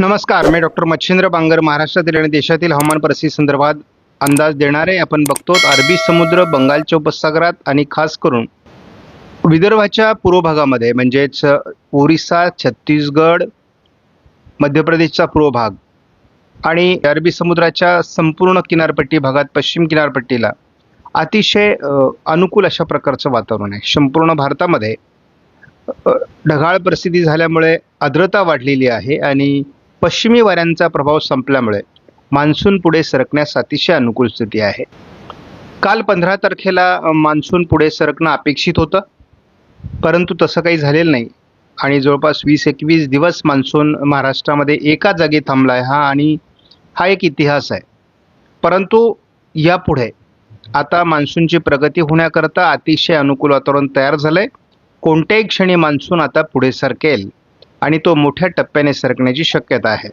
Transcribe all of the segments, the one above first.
नमस्कार मी डॉक्टर मच्छिंद्र बांगर महाराष्ट्रातील आणि देशातील हवामान परिस्थिती संदर्भात अंदाज देणारे आपण बघतो अरबी समुद्र बंगालच्या उपसागरात आणि खास करून विदर्भाच्या पूर्व भागामध्ये म्हणजेच ओरिसा छत्तीसगड मध्य प्रदेशचा पूर्व भाग आणि अरबी समुद्राच्या संपूर्ण किनारपट्टी भागात पश्चिम किनारपट्टीला अतिशय अनुकूल अशा प्रकारचं वातावरण आहे. संपूर्ण भारतामध्ये ढगाळ परिस्थिती झाल्यामुळे आर्द्रता वाढलेली आहे आणि पश्चिमी वाऱ्यांचा प्रभाव संपल्यामुळे मान्सून पुढे सरकण्यास अतिशय अनुकूल स्थिती आहे. काल पंधरा तारखेला मान्सून पुढे सरकणं अपेक्षित होतं. परंतु तसं काही झालेलं नाही. आणि जवळपास वीस एकवीस दिवस मान्सून महाराष्ट्रामध्ये एका जागी थांबला आहे हा आणि हा एक इतिहास आहे. परंतु यापुढे आता मान्सूनची प्रगती होण्याकरता अतिशय अनुकूल वातावरण तयार झालं आहे कोणत्याही क्षणी मान्सून आता पुढे सरकेल. आणि तो मोठ्या टप्प्याने सरकण्याची शक्यता आहे.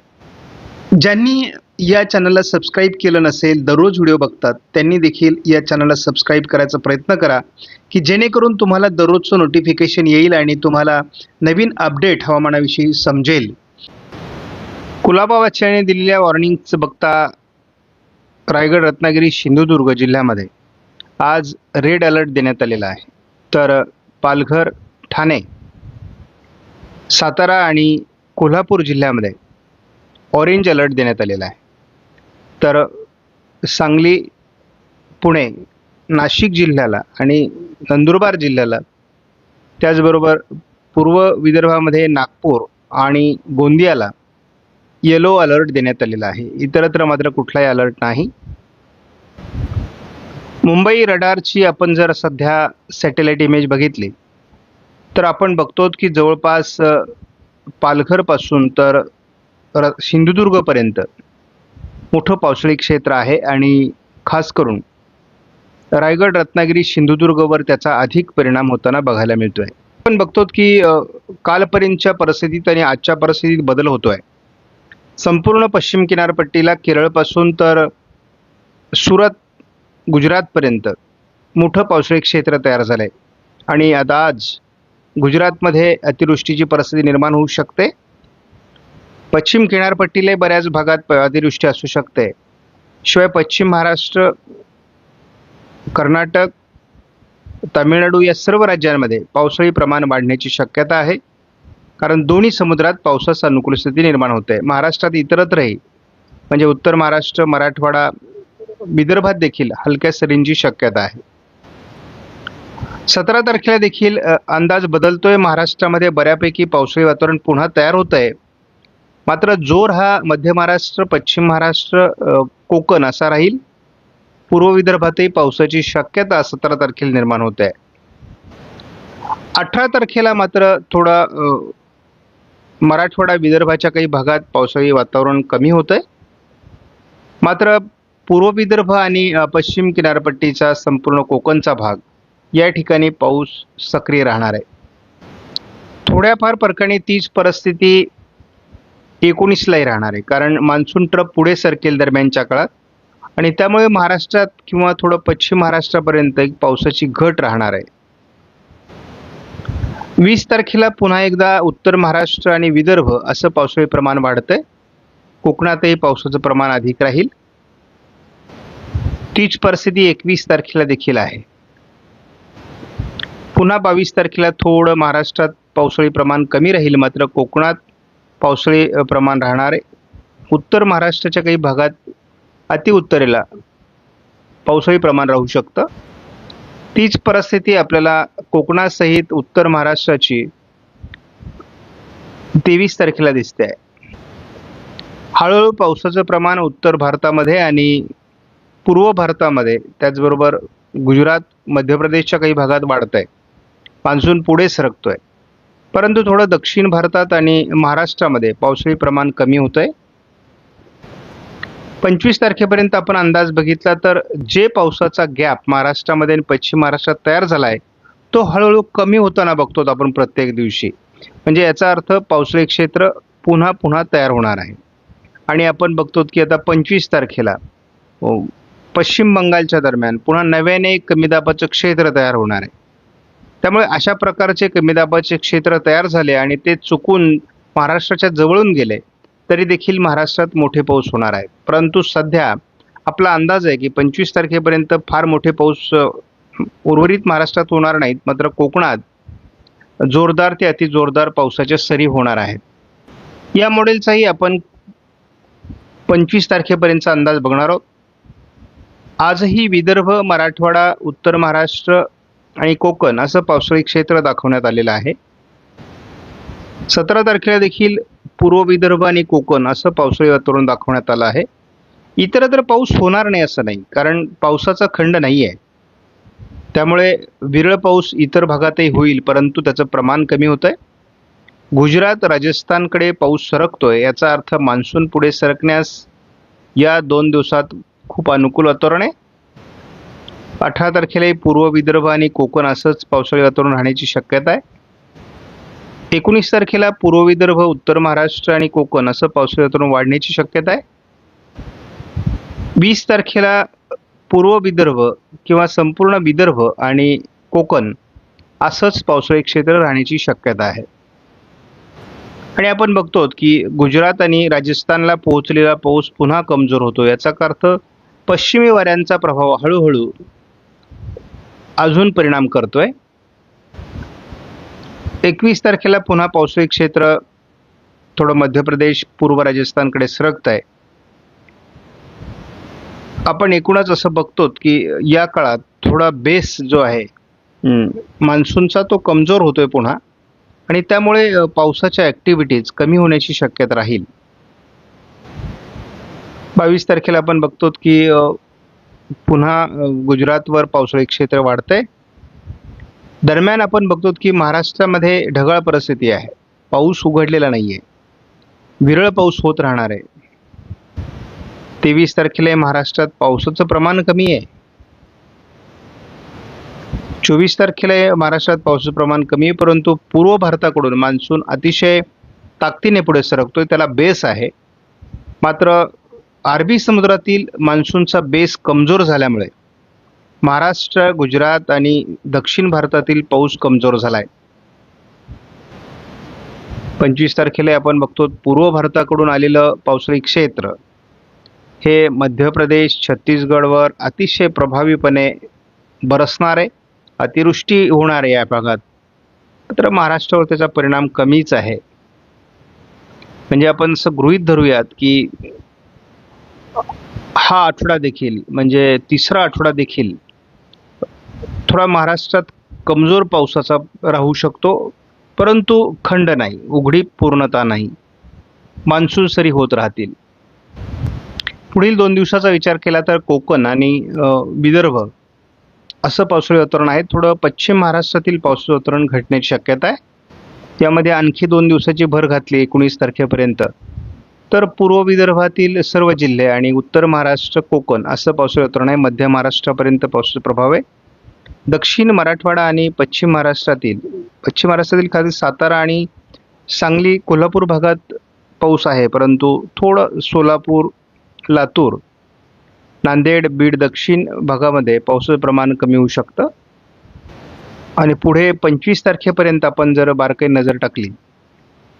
ज्यांनी या चॅनलला सबस्क्राईब केलं नसेल दररोज व्हिडिओ बघतात त्यांनी देखील या चॅनलला सबस्क्राईब करायचा प्रयत्न करा की जेणेकरून तुम्हाला दररोजचं नोटिफिकेशन येईल आणि तुम्हाला नवीन अपडेट हवामानाविषयी समजेल. कुलाबावाच्याने दिलेल्या वॉर्निंगचं बघता रायगड रत्नागिरी सिंधुदुर्ग जिल्ह्यामध्ये आज रेड अलर्ट देण्यात आलेला आहे. तर पालघर ठाणे सातारा आणि कोल्हापूर जिल्ह्यामध्ये ऑरेंज अलर्ट देण्यात आलेला आहे. तर सांगली पुणे नाशिक जिल्ह्याला आणि नंदुरबार जिल्ह्याला त्याचबरोबर पूर्व विदर्भामध्ये नागपूर आणि गोंदियाला येलो अलर्ट देण्यात आलेला आहे. इतरत्र मात्र कुठलाही अलर्ट नाही. मुंबई रडारची आपण जर सध्या सॅटेलाईट इमेज बघितली तर आपण बघतो की जवळपास पालघरपासून तर र सिंधुदुर्गपर्यंत मोठं पावसाळी क्षेत्र आहे आणि खास करून रायगड रत्नागिरी सिंधुदुर्गवर त्याचा अधिक परिणाम होताना बघायला मिळतो आहे आपण बघतो की कालपर्यंतच्या परिस्थितीत आणि आजच्या परिस्थितीत बदल होतो आहे संपूर्ण पश्चिम किनारपट्टीला केरळपासून तर सुरत गुजरातपर्यंत मोठं पावसाळी क्षेत्र तयार झालं आहे आणि आता आज गुजरातमध्ये अतिवृष्टीची परिस्थिती निर्माण होऊ शकते. पश्चिम किनारपट्टीला बऱ्याच भागात प- अतिवृष्टी असू शकते. शिवाय पश्चिम महाराष्ट्र कर्नाटक तामिळनाडू या सर्व राज्यांमध्ये पावसाळी प्रमाण वाढण्याची शक्यता आहे. कारण दोन्ही समुद्रात पावसास अनुकूल स्थिती निर्माण होते. महाराष्ट्रात इतरत्रही म्हणजे उत्तर महाराष्ट्र मराठवाडा विदर्भात देखील हलक्या सरींची शक्यता आहे. सतरा तारखेला देखील अंदाज बदलतोय. महाराष्ट्रामध्ये बऱ्यापैकी पावसाळी वातावरण पुन्हा तयार होत आहे मात्र जोर हा मध्य महाराष्ट्र पश्चिम महाराष्ट्र कोकण असा राहील. पूर्व विदर्भातही पावसाची शक्यता सतरा तारखेला निर्माण होत आहे अठरा तारखेला मात्र थोडा मराठवाडा विदर्भाच्या काही भागात पावसाळी वातावरण कमी होत आहे मात्र पूर्व विदर्भ आणि पश्चिम किनारपट्टीचा संपूर्ण कोकणचा भाग या ठिकाणी पाऊस सक्रिय राहणार आहे. थोड्याफार फरकाने तीच परिस्थिती एकोणीसलाही राहणार आहे. कारण मान्सून ट्रप पुढे सरकेल दरम्यानच्या काळात आणि त्यामुळे महाराष्ट्रात किंवा थोडं पश्चिम महाराष्ट्रापर्यंत एक पावसाची घट राहणार आहे. वीस तारखेला पुन्हा एकदा उत्तर महाराष्ट्र आणि विदर्भ असं पावसाळी प्रमाण वाढतंय. कोकणातही पावसाचं प्रमाण अधिक राहील. तीच परिस्थिती एकवीस तारखेला देखील आहे. पुन्हा बावीस तारखेला थोडं महाराष्ट्रात पावसाळी प्रमाण कमी राहील मात्र कोकणात पावसाळी प्रमाण राहणार आहे. उत्तर महाराष्ट्राच्या काही भागात अतिउत्तरेला पावसाळी प्रमाण राहू शकतं. तीच परिस्थिती आपल्याला कोकणासहित उत्तर महाराष्ट्राची तेवीस तारखेला दिसते आहे. हळूहळू पावसाचं प्रमाण उत्तर भारतामध्ये आणि पूर्व भारतामध्ये त्याचबरोबर गुजरात मध्य प्रदेशच्या काही भागात वाढत आहे मान्सून पुढे सरकतोय. परंतु थोडं दक्षिण भारतात आणि महाराष्ट्रामध्ये पावसाळी प्रमाण कमी होत आहे पंचवीस तारखेपर्यंत आपण अंदाज बघितला तर जे पावसाचा गॅप महाराष्ट्रामध्ये आणि पश्चिम महाराष्ट्रात तयार झाला आहे तो हळूहळू कमी होताना बघतो आपण प्रत्येक दिवशी. म्हणजे याचा अर्थ पावसाळी क्षेत्र पुन्हा पुन्हा तयार होणार आहे. आणि आपण बघतो की आता पंचवीस तारखेला पश्चिम बंगालच्या दरम्यान पुन्हा नव्याने एक कमी दाबाचं क्षेत्र तयार होणार आहे. त्यामुळे अशा प्रकारचे कमी दाबाचे क्षेत्र तयार झाले आणि ते चुकून महाराष्ट्राच्या जवळून गेले तरी देखील महाराष्ट्रात मोठे पाऊस होणार आहे परंतु सध्या आपला अंदाज आहे की पंचवीस तारखेपर्यंत फार मोठे पाऊस उर्वरित महाराष्ट्रात होणार नाहीत मात्र कोकणात जोरदार ते अतिजोरदार पावसाच्या सरी होणार आहेत. या मॉडेलचाही आपण पंचवीस तारखेपर्यंतचा अंदाज बघणार आहोत. आजही विदर्भ मराठवाडा उत्तर महाराष्ट्र आणि कोकण असं पावसाळी क्षेत्र दाखवण्यात आलेलं आहे. सतरा तारखेला देखील पूर्व विदर्भ आणि कोकण असं पावसाळी वातावरण दाखवण्यात आलं आहे. इतरत्र पाऊस होणार नाही असं नाही कारण पावसाचा खंड नाही आहे त्यामुळे विरळ पाऊस इतर भागातही होईल परंतु त्याचं प्रमाण कमी होतं आहे गुजरात राजस्थानकडे पाऊस सरकतोय याचा अर्थ मान्सून पुढे सरकण्यास या दोन दिवसात खूप अनुकूल वातावरण आहे. अठरा तारखेलाही पूर्व विदर्भ आणि कोकण असंच पावसाळी वातावरण राहण्याची शक्यता आहे. एकोणीस तारखेला पूर्व विदर्भ उत्तर महाराष्ट्र आणि कोकण असं पावसाळी वातावरण वाढण्याची शक्यता आहे. वीस तारखेला पूर्व विदर्भ किंवा संपूर्ण विदर्भ आणि कोकण असंच पावसाळी क्षेत्र राहण्याची शक्यता आहे. आणि आपण बघतो की गुजरात आणि राजस्थानला पोहोचलेला पाऊस पुन्हा कमजोर होतो. याचा अर्थ पश्चिमी वाऱ्यांचा प्रभाव हळूहळू अजून परिणाम करतोय. एकवीस तारखेला पुन्हा पावसाळी क्षेत्र थोडं मध्य प्रदेश पूर्व राजस्थानकडे सरकत आहे आपण एकूणच असं बघतो की या काळात थोडा बेस जो आहे मान्सूनचा तो कमजोर होतोय पुन्हा. आणि त्यामुळे पावसाच्या ॲक्टिव्हिटीज कमी होण्याची शक्यता राहील. बावीस तारखेला आपण बघतो की पुन्हा गुजरातवर पावसाळी क्षेत्र वाढतंय. दरम्यान आपण बघतो की महाराष्ट्रामध्ये ढगाळ परिस्थिती आहे. पाऊस उघडलेला नाही आहे विरळ पाऊस होत राहणार आहे. तेवीस तारखेला महाराष्ट्रात पावसाचं प्रमाण कमी आहे. चोवीस तारखेला महाराष्ट्रात पावसाचं प्रमाण कमी आहे परंतु पूर्व भारताकडून मान्सून अतिशय ताकदीने पुढे सरकतोय. त्याला बेस आहे. मात्र अरबी समुद्रातील मान्सूनचा बेस कमजोर झाल्यामुळे महाराष्ट्र गुजरात आणि दक्षिण भारतातील पाऊस कमजोर झाला आहे पंचवीस तारखेला आपण बघतो पूर्व भारताकडून आलेलं पावसाळी क्षेत्र हे मध्य प्रदेश छत्तीसगडवर अतिशय प्रभावीपणे बरसणार आहे अतिवृष्टी होणार आहे या भागात. मात्र महाराष्ट्रावर त्याचा परिणाम कमीच आहे. म्हणजे आपण असं गृहीत धरूयात की हा आठवडा देखील म्हणजे तिसरा आठवडा देखील. थोडा महाराष्ट्रात कमजोर पावसाचा राहू शकतो परंतु खंड नाही उघडी पूर्णता नाही. मान्सून सरी होत राहतील. पुढील दोन दिवसाचा विचार केला तर कोकण आणि विदर्भ. असं पावसाळी वातावरण आहे. थोडं पश्चिम महाराष्ट्रातील पावसाळी वातावरण घटण्याची शक्यता आहे. यामध्ये आणखी दोन दिवसाची भर घातली एकोणीस तारखेपर्यंत. तर पूर्व विदर्भातील सर्व जिल्हे आणि उत्तर महाराष्ट्र कोकण असं पावसाळी वातावरण आहे. मध्य महाराष्ट्रापर्यंत पावसाचा प्रभाव आहे. दक्षिण मराठवाडा आणि पश्चिम महाराष्ट्रातील पश्चिम महाराष्ट्रातील खाली सातारा आणि सांगली कोल्हापूर भागात पाऊस आहे. परंतु थोडं सोलापूर लातूर नांदेड बीड दक्षिण भागामध्ये पावसाचं प्रमाण कमी होऊ शकतं. आणि पुढे पंचवीस तारखेपर्यंत आपण जर बारकाई नजर टाकली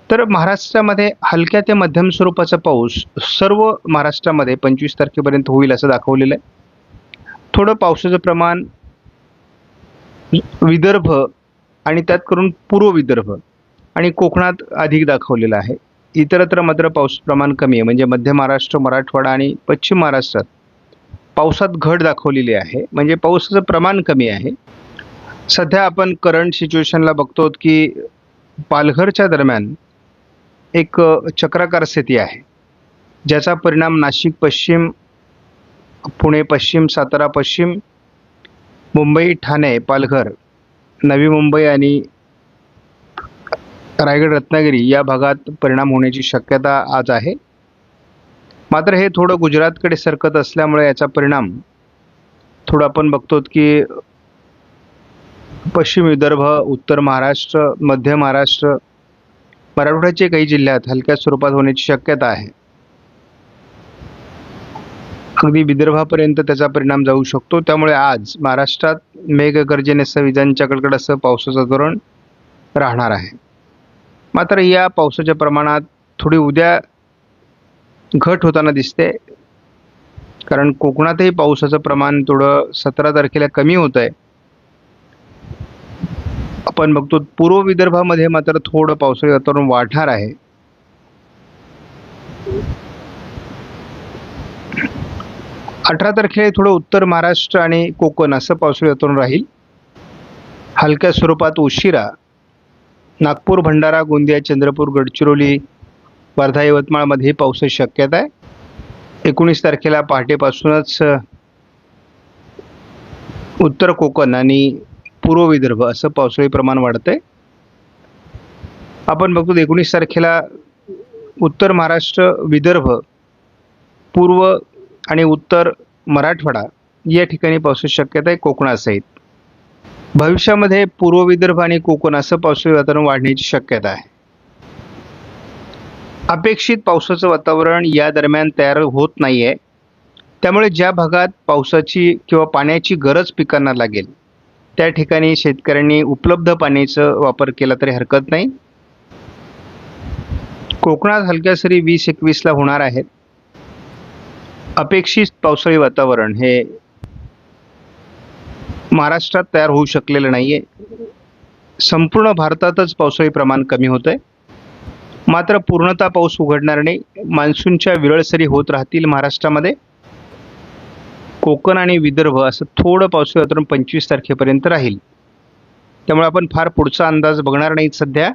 तर महाराष्ट्रामध्ये हलक्या ते मध्यम स्वरूपाचा पाऊस सर्व महाराष्ट्रामध्ये पंचवीस तारखेपर्यंत होईल असं दाखवलेलं आहे. थोडं पावसाचं प्रमाण विदर्भ आणि त्यात करून पूर्व विदर्भ आणि कोकणात अधिक दाखवलेलं आहे. इतरत्र मात्र पाऊस प्रमाण कमी आहे. म्हणजे मध्य महाराष्ट्र मराठवाडा आणि पश्चिम महाराष्ट्रात पावसात घट दाखवलेली आहे. म्हणजे पावसाचं प्रमाण कमी आहे. सध्या आपण करंट सिच्युएशनला बघतो की पालघरच्या दरम्यान एक चक्राकार स्थिती आहे. ज्याचा परिणाम नाशिक पश्चिम पुणे पश्चिम सातारा पश्चिम मुंबई ठाणे पालघर नवी मुंबई आणि रायगड रत्नागिरी या भागात परिणाम होण्याची शक्यता आज आहे. मात्र हे थोडं गुजरातकडे सरकत असल्यामुळे याचा परिणाम थोडं आपण बघतो की पश्चिम विदर्भ उत्तर महाराष्ट्र मध्य महाराष्ट्र मराठवाड्याचे काही जिल्ह्यात हलक्या स्वरूपात होण्याची शक्यता आहे. अगदी विदर्भापर्यंत त्याचा परिणाम जाऊ शकतो. त्यामुळे आज महाराष्ट्रात मेघगर्जनेसह विजांच्या कडकडासह पावसाचं धोरण राहणार आहे. मात्र या पावसाच्या प्रमाणात थोडी उद्या घट होताना दिसते. कारण कोकणातही पावसाचं प्रमाण थोडं सतरा तारखेला कमी होत आहे आपण बघतो पूर्व विदर्भामध्ये मात्र थोडं पावसाळी वातावरण वाढणार आहे. अठरा तारखेला थोडं उत्तर महाराष्ट्र आणि कोकण असं पावसाळी वातावरण राहील. हलक्या स्वरूपात उशिरा. नागपूर भंडारा गोंदिया चंद्रपूर गडचिरोली वर्धा यवतमाळमध्ये पावसाची शक्यता आहे. एकोणीस तारखेला पहाटेपासूनच उत्तर कोकण आणि पूर्व विदर्भ असं पावसाळी प्रमाण वाढतंय. आपण बघतो एकोणीस तारखेला उत्तर महाराष्ट्र विदर्भ पूर्व आणि उत्तर मराठवाडा या ठिकाणी पावसाची शक्यता आहे कोकणासहित भविष्यामध्ये पूर्व विदर्भ आणि कोकण असं पावसाळी वातावरण वाढण्याची शक्यता आहे. अपेक्षित पावसाचं वातावरण या दरम्यान तयार होत नाही आहे त्यामुळे ज्या भागात पावसाची किंवा पाण्याची गरज पिकांना लागेल त्या ठिकाणी शेतकऱ्यांनी उपलब्ध पाण्याचा वापर केला तरी हरकत नाही. कोकणात हलक्या सरी वीस एकवीसला होणार आहेत. अपेक्षित पावसाळी वातावरण हे महाराष्ट्रात तयार होऊ शकलेलं नाही आहे संपूर्ण भारतातच पावसाळी प्रमाण कमी होतं आहे मात्र पूर्णतः पाऊस उघडणार नाही. मान्सूनच्या विरळ सरी होत राहतील महाराष्ट्रामध्ये. कोकण आणि विदर्भ असं थोडं पावसाळ्यातून पंचवीस तारखेपर्यंत राहील. त्यामुळे आपण फार पुढचा अंदाज बघणार नाहीत सध्या.